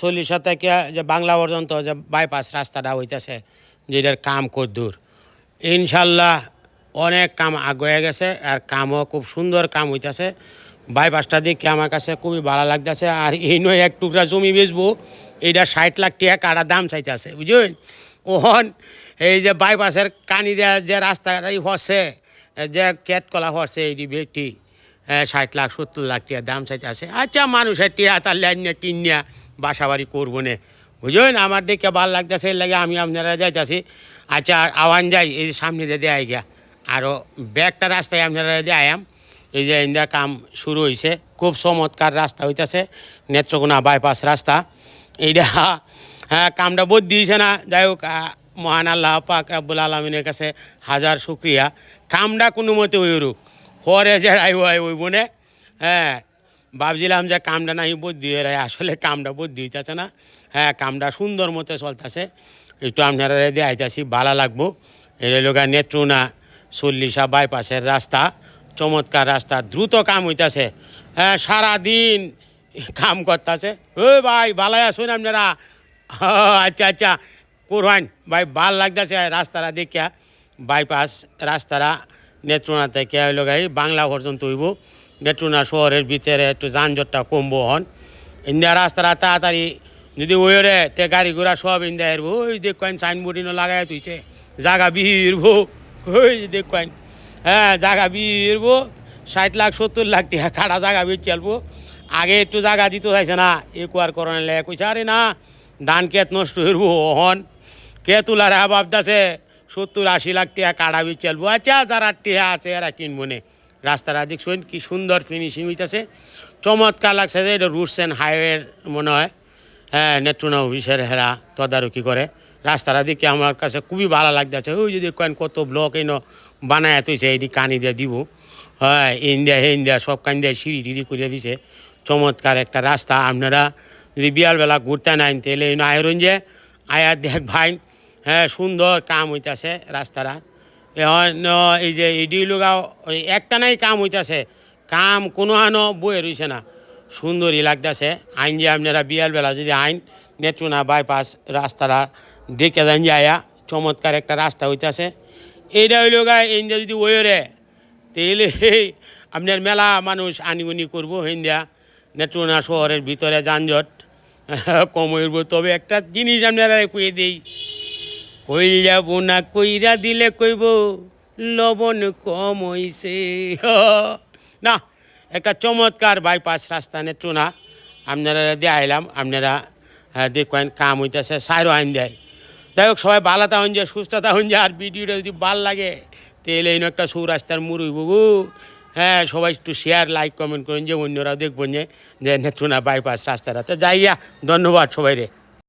চল্লিশা থেকে যে বাংলা পর্যন্ত যে বাইপাস রাস্তাটা হইতেছে, যেটার কাম কদ্দূর ইনশাল্লাহ অনেক কাম আগে গেছে আর কামও খুব সুন্দর কাম হইতেছে। বাইপাসটা দেখে আমার কাছে খুবই ভালো লাগতেছে আর এই নয় এক টুকরা জমি বেচবো, এইটা ষাট লাখ টাকা কাটা দাম চাইতেছে, বুঝলেন? ওহন, এই যে বাইপাসের কানি দেওয়া যে রাস্তাটাই হচ্ছে, যে কেট কলা হচ্ছে, এইটি ব্যক্তি ষাট লাখ, সত্তর লাখ টিয়া দাম চাইতে আছে। আচ্ছা মানুষের টিয়া তার লাইন কিনিয়া বাসা বাড়ি করব না। বুঝলেন? আমার দেখে ভালো লাগতেছে, এর লাগে আমি আপনারা যাইতেছি। আচ্ছা আওয়ান যাই, এই যে সামনে দিয়ে দেয় গিয়া আরও ব্যাগটা রাস্তায় আপনারা দেয়াম এই যে ইন্দা কাম শুরু হয়েছে খুব চমৎকার রাস্তা হইতেছে, নেত্রকোনা বাইপাস রাস্তা। এইটা হ্যাঁ কামটা বোধ দিয়েছে না। যাই হোক মহান আল্লাহ পাক রাব্বুল আলমিনের কাছে হাজার শুক্রিয়া। কামটা কোনো মতে ওই পরে যে আইব ওই বনে হ্যাঁ ভাবছিলাম যে কামটা নাই বুদ্ধি হয়ে রায়, আসলে কামটা বুদ্ধি হইতেছে না। হ্যাঁ কামটা সুন্দর মতো চলতেছে। একটু আপনারা দেখাইতেছি ভালো লাগবো। এই লোক নেত্রুনা চল্লিশা বাইপাসের রাস্তা, চমৎকার রাস্তা, দ্রুত কাম হইতাছে। হ্যাঁ সারাদিন কাম করতেছে। ও ভাই ভালো আসুন আপনারা। আচ্ছা আচ্ছা করবেন। ভাই ভালো লাগতেছে রাস্তাটা দেখিয়া। বাইপাস রাস্তাটা নেত্রুনা থেকে হইল গাই, বাংলা পর্যন্ত হইব। নেত্রুনা শহরের ভিতরে একটু যানজটটা কমবো হন। ইন্ডিয়া রাস্তাটা তাড়াতাড়ি যদি ওইরে তে গাড়ি ঘোড়া সব ইন্ডিয়া এরবো। ওই দেখেন সাইনবোর্ড ইনো লাগাই তুইছে জাগা বিহিরবো ওই দেখেন হ্যাঁ জাগা বিহিরবো ষাট লাখ, সত্তর লাখ টাকা কাটা জাগা বেচ চলবো আগে একটু জাগা দিতে চাইছে না, এ কুয়ার করণে লেগে কইছে, আরে না, ধান ক্ষেত নষ্ট হইব হন কে তুলার ভাবতেছে সত্তর আশি লাখ টাকা কাড়াবি চলবো আচ্ছা যারা টিয়া আছে, এরা কিনবো নে। রাস্তাটা দেখছেন কি সুন্দর ফিনিশিং হইতেছে। চমৎকার লাগছে যে, এটা রুটস অ্যান্ড হাইওয়ের মনে হয়। হ্যাঁ নেত্রুনা অফিসের হেরা তদারকি করে। রাস্তাটা দেখে আমার কাছে খুবই ভালো লাগতেছে। ওই যদি কেন কত ব্লক এই বানায় তুইছে এটি কানি দিয়ে দিব। হ্যাঁ ইন্ডিয়া, হে ইন্ডিয়া, সব কান দিয়ে সিঁড়ি টিড়ি করে দিছে। চমৎকার একটা রাস্তা। আপনারা যদি বিয়ালবেলা ঘুরতে নেন তাহলে আয়রন যে, আয়া দেখ ভাই হ্যাঁ সুন্দর কাম হইতাছে রাস্তাটা। এখন এই যে ইডি লুগাও একটা নাই কাম হইতাছে। কাম কোনো হানো বয়ে রইছে না। সুন্দরই লাগতেছে। আইন যে আপনারা বিয়ালবেলা যদি আইন নেত্রুনা বাইপাস রাস্তাটা দেখে যান যে আয়া, চমৎকার একটা রাস্তা হইতাছে। এইটা হইল গা এই যে যদি ওয়রে তাহলে আপনার মেলা মানুষ আনিগুনি করব হিন্দিয়া নেত্রুনা শহরের ভিতরে যানজট কম হইব। তবে একটা জিনিস আপনারা কুয়ে দিই কই যাব না কইরা দিলে কইব লবণ কম হইছে। না একটা চমৎকার বাইপাস রাস্তা নেত্রুনা আপনারা দিয়ে আইলাম আপনারা হ্যাঁ, দেখবেন কাম হইতেছে সাইরও আইন দেয়। যাই হোক সবাই ভালো থাকুন যে সুস্থ থাকুন যে আর ভিডিওটা যদি ভালো লাগে তাহলে এই একটা সৌরাস্তার মুরুই বুবু হ্যাঁ সবাই একটু শেয়ার লাইক কমেন্ট করুন যে অন্যরাও দেখবেন যে নেত্রুনা বাইপাস রাস্তাটা তো যাইয়া ধন্যবাদ সবাই রে